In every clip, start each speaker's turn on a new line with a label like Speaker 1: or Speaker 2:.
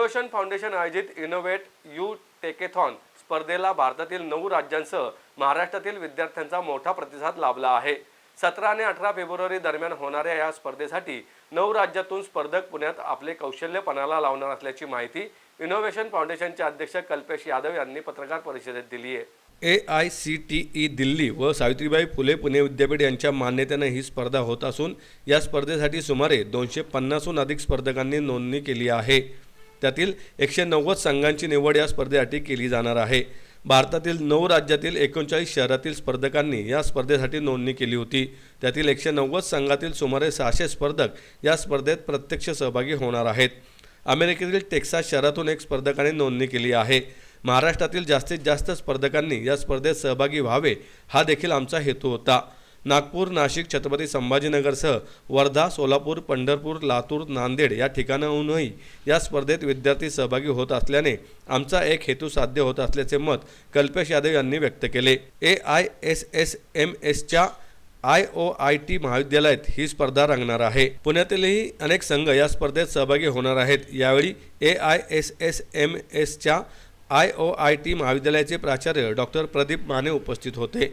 Speaker 1: Innovation foundation आयोजित innovate you techathon स्पर्धेला भारतातील नऊ राज्यांसह महाराष्ट्रातील विद्यार्थ्यांचा मोठा प्रतिसाद लाभला आहे. सतरा आणि अठरा फेब्रुवारी दरम्यान होणाऱ्या या स्पर्धेसाठी नऊ राज्यातून स्पर्धक पुण्यात आपले कौशल्य पणाला लावणार असल्याची माहिती इनोव्हेशन फाउंडेशनचे अध्यक्ष कल्पेश यादव यांनी पत्रकार परिषदेत दिली आहे. A I C T E Delhi व सावित्रीबाई फुले पुणे विद्यापीठ यांच्या मान्यतेने ही स्पर्धा होत असून या स्पर्धेसाठी सुमारे दोनशे पन्नासहून अधिक स्पर्धकांनी नोंदणी केली आहे. त्यातील एकशे नव्वद संघांची निवड या स्पर्धेसाठी केली जाणार आहे. भारतातील नऊ राज्यातील एकोणचाळीस शहरातील स्पर्धकांनी या स्पर्धेसाठी नोंदणी केली होती. त्यातील एकशे नव्वद संघातील सुमारे सहाशे स्पर्धक या स्पर्धेत प्रत्यक्ष सहभागी होणार आहेत. अमेरिकेतील टेक्सास शहरातून एक स्पर्धकाने नोंदणी केली आहे. महाराष्ट्रातील जास्तीत जास्त स्पर्धकांनी या स्पर्धेत सहभागी व्हावे हा देखील आमचा हेतू होता. नागपूर नाशिक छत्रपती संभाजीनगरसह वर्धा सोलापूर पंढरपूर लातूर नांदेड या ठिकाणाहूनही या स्पर्धेत विद्यार्थी सहभागी होत असल्याने आमचा एक हेतू साध्य होत असल्याचे मत कल्पेश यादव यांनी व्यक्त केले. A I S S M एसच्या आय ओ आय टी महाविद्यालयात ही स्पर्धा रंगणार आहे. पुण्यातीलही अनेक संघ या स्पर्धेत सहभागी होणार आहेत. यावेळी A I S S M एसच्या आय ओ आय टी महाविद्यालयाचे प्राचार्य डॉक्टर प्रदीप माने उपस्थित होते.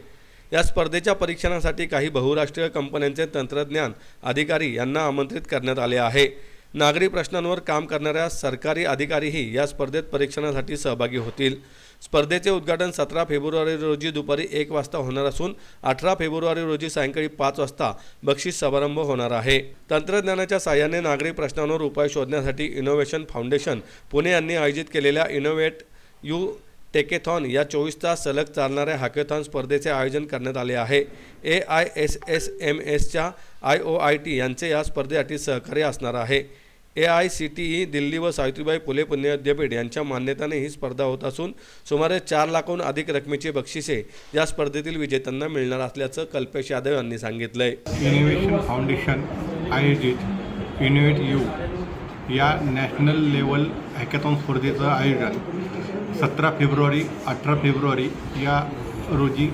Speaker 1: या स्पर्धेच्या परीक्षणासाठी काही बहुराष्ट्रीय कंपन्यांचे तंत्रज्ञान अधिकारी यांना आमंत्रित करण्यात आले आहे. नागरी प्रश्नांवर काम करणाऱ्या सरकारी अधिकारीही या स्पर्धेत परीक्षणासाठी सहभागी होतील. स्पर्धेचे उद्घाटन सतरा फेब्रुवारी रोजी दुपारी एक वाजता होणार असून अठरा फेब्रुवारी रोजी सायंकाळी पाच वाजता बक्षीस समारंभ होणार आहे. तंत्रज्ञानाच्या साहाय्याने नागरी प्रश्नांवर उपाय शोधण्यासाठी इनोव्हेशन फाउंडेशन पुणे यांनी आयोजित केलेल्या इनोव्हेट यू टेकेथॉन या चोवीस तास सलग चालणाऱ्या हॅकेथॉन स्पर्धेचे आयोजन करण्यात आले आहे. A I S S M एसच्या आय ओ आय टी यांचे या स्पर्धेसाठी सहकार्य असणार आहे. A I C T E Delhi व सावित्रीबाई फुले पुणे विद्यापीठ यांच्या मान्यतेने ही स्पर्धा होत असून सुमारे चार लाखहून अधिक रकमेची बक्षिसे या स्पर्धेतील विजेत्यांना मिळणार असल्याचं कल्पेश यादव यांनी सांगितलंय.
Speaker 2: इनोव्हेशन फाउंडेशन आयोजित इनोव्हेट यू या नॅशनल लेवल हॅकेथॉन स्पर्धेचं आयोजन सतरा फेब्रुवारी अठरा फेब्रुवारी या रोजी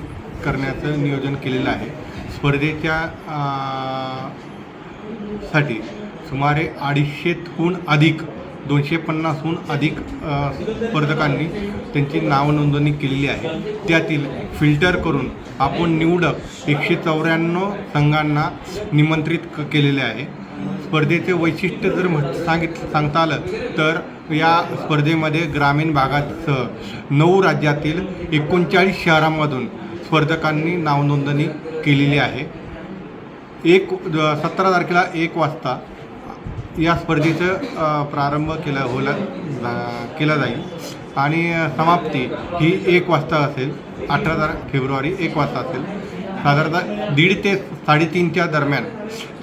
Speaker 2: करण्याचं नियोजन केलेलं आहे. स्पर्धेच्या साठी सुमारे अडीचशेहून अधिक दोनशे पन्नासहून अधिक स्पर्धकांनी त्यांची नावनोंदणी केलेली आहे. त्यातील फिल्टर करून आपण निवडक एकशे चौऱ्याण्णव संघांना निमंत्रित क केलेले आहे. स्पर्धेचे वैशिष्ट्य जर म्हट सांगित सांगता आलं तर या स्पर्धेमध्ये ग्रामीण भागासह नऊ राज्यातील एकोणचाळीस शहरांमधून स्पर्धकांनी नावनोंदणी केलेली आहे. एक सतरा तारखेला एक वाजता या स्पर्धेचं प्रारंभ केला होला केला जाईल. आणि समाप्ती ही एक वाजता असेल. अठरा तार फेब्रुवारी एक वाजता असेल. साधारणतः दीड ते साडेतीनच्या दरम्यान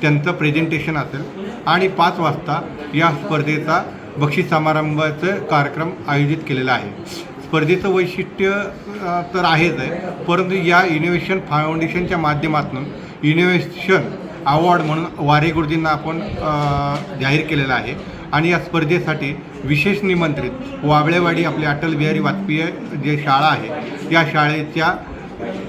Speaker 2: त्यांचं प्रेझेंटेशन असेल. आणि पाच वाजता या स्पर्धेचा बक्षीस समारंभाचं कार्यक्रम आयोजित केलेला आहे. स्पर्धेचं वैशिष्ट्य तर आहेच आहे परंतु या इनोव्हेशन फाउंडेशनच्या माध्यमातून इनोव्हेशन अवॉर्ड म्हणून वारे गुरुजींना आपण जाहीर केलेला आहे. आणि या स्पर्धेसाठी विशेष निमंत्रित वाबळेवाडी आपले अटल बिहारी वाजपेयी जे शाळा आहे या शाळेच्या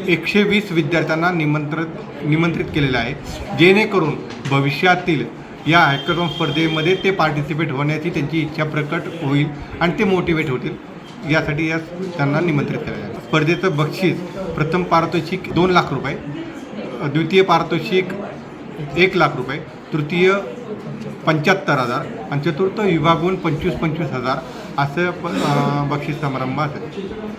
Speaker 2: एकशे वीस विद्यार्थ्यांना निमंत्रित निमंत्रित केलेलं आहे. जेणेकरून भविष्यातील या हॅकथॉन स्पर्धेमध्ये ते पार्टिसिपेट होण्याची त्यांची इच्छा प्रकट होईल आणि ते मोटिवेट होतील. यासाठी या त्यांना निमंत्रित केलं स्पर्धेचं बक्षीस प्रथम पारितोषिक दोन लाख रुपये द्वितीय पारितोषिक एक लाख रुपये तृतीय पंच्याहत्तर हजार आणि चतुर्थ विभागून पंचवीस पंचवीस हजार असं प- बक्षीस समारंभ असेल.